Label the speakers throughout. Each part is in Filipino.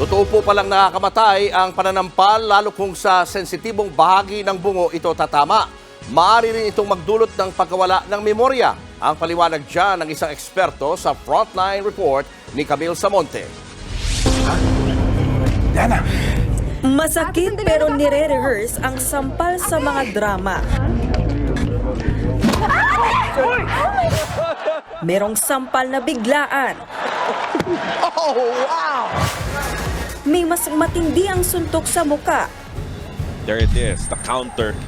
Speaker 1: Totoo po palang nakakamatay ang pananampal lalo kung sa sensitibong bahagi ng bungo ito tatama. Maaari rin itong magdulot ng pagkawala ng memorya. Ang paliwanag dyan ng isang eksperto sa Frontline Report ni Camille Samonte.
Speaker 2: Yana!
Speaker 3: Masakit pero nire-rehearse ang sampal sa mga drama. Merong sampal na biglaan. May mas matindi ang suntok sa muka.
Speaker 4: There it is, the counter.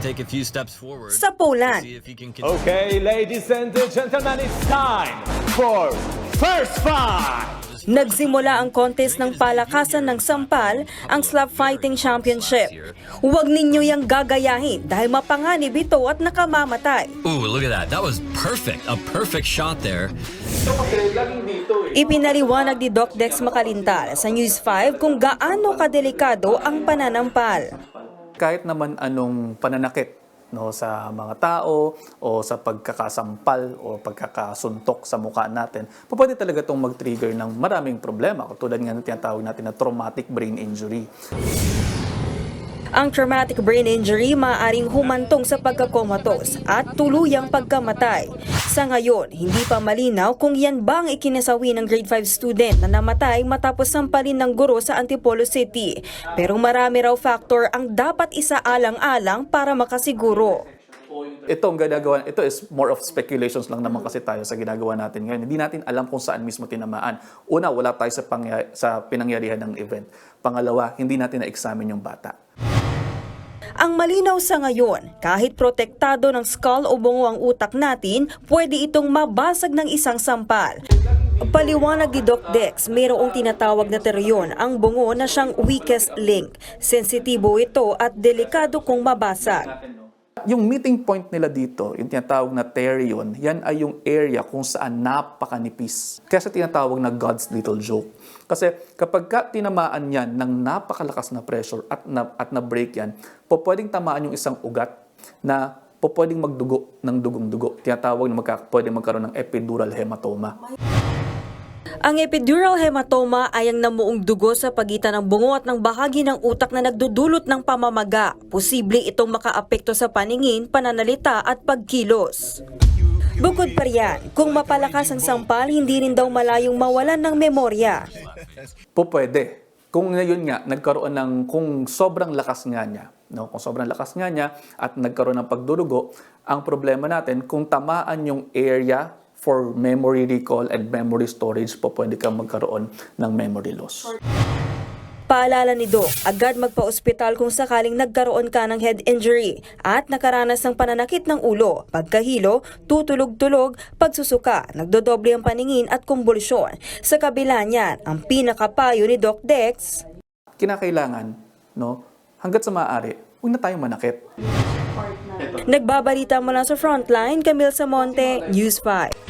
Speaker 5: Take a few steps forward.
Speaker 3: Sa Poland.
Speaker 2: Okay, ladies and gentlemen, it's time for first fight!
Speaker 3: Nagsimula ang contest ng palakasan ng sampal, ang Slap Fighting Championship. Huwag ninyo yang gagayahin dahil mapanganib ito at nakamamatay.
Speaker 5: Ooh, look at that. That was perfect. A perfect shot there.
Speaker 3: Ipinaliwanag ni Doc Dex Makalintal sa News 5 kung gaano kadelikado ang pananampal.
Speaker 6: kahit naman anong pananakit no sa mga tao o sa pagkakasampal o pagkakasuntok sa mukha natin, pwede talaga itong mag-trigger ng maraming problema. Katulad nga ng tinatawag natin na traumatic brain injury.
Speaker 3: Ang traumatic brain injury maaaring humantong sa pagkakomatos at tuluyang pagkamatay. Sa ngayon, hindi pa malinaw kung yan ba ang ikinasawi ng grade 5 student na namatay matapos sampalin ng guro sa Antipolo City. Pero marami raw factor ang dapat isaalang-alang para makasiguro.
Speaker 6: Ito ang ginagawa, ito is more of speculations lang naman kasi tayo sa ginagawa natin ngayon. Hindi natin alam kung saan mismo tinamaan. Una, wala tayo sa, sa pinangyarihan ng event. Pangalawa, hindi natin na-examine yung bata.
Speaker 3: Ang malinaw sa ngayon, kahit protektado ng skull o bungo ang utak natin, pwede itong mabasag ng isang sampal. Paliwanag ni Doc Dex, mayroong tinatawag na teryon ang bungo na siyang weakest link. Sensitibo ito at delikado kung mabasag.
Speaker 6: Yung meeting point nila dito, yung tinatawag na terion, yan ay yung area kung saan napakanipis. Kaya sa tinatawag na God's little joke. Kasi kapag ka tinamaan yan ng napakalakas na pressure at na, at na-break yan, po pwedeng tamaan yung isang ugat na po pwedeng magdugo ng dugong-dugo. Tinatawag na magka, pwedeng magkaroon ng epidural hematoma.
Speaker 3: Ang epidural hematoma ay ang namuong dugo sa pagitan ng bungo at ng bahagi ng utak na nagdudulot ng pamamaga. Posible itong makaapekto sa paningin, pananalita at pagkilos. Bukod pa riyan, kung mapalakas ang sampal, hindi rin daw malayong mawalan ng memorya.
Speaker 6: Po pwede. Kung ngayon nga, nagkaroon ng, kung sobrang lakas nga niya, no? kung sobrang lakas nga niya at nagkaroon ng pagdurugo, ang problema natin, kung tamaan yung area for memory recall and memory storage, po pwede kang magkaroon ng memory loss.
Speaker 3: Paalala ni Doc, agad magpa-ospital kung sakaling nagkaroon ka ng head injury at nakaranas ng pananakit ng ulo, pagkahilo, tutulog-tulog, pagsusuka, nagdodoble ang paningin at kumbulsyon. Sa kabila niyan, ang pinakapayo ni Doc Dex,
Speaker 6: Kinakailangan, no, hanggat sa maaari, huwag na tayong manakit.
Speaker 3: nagbabalita mula sa Frontline, Camille Samonte, News 5.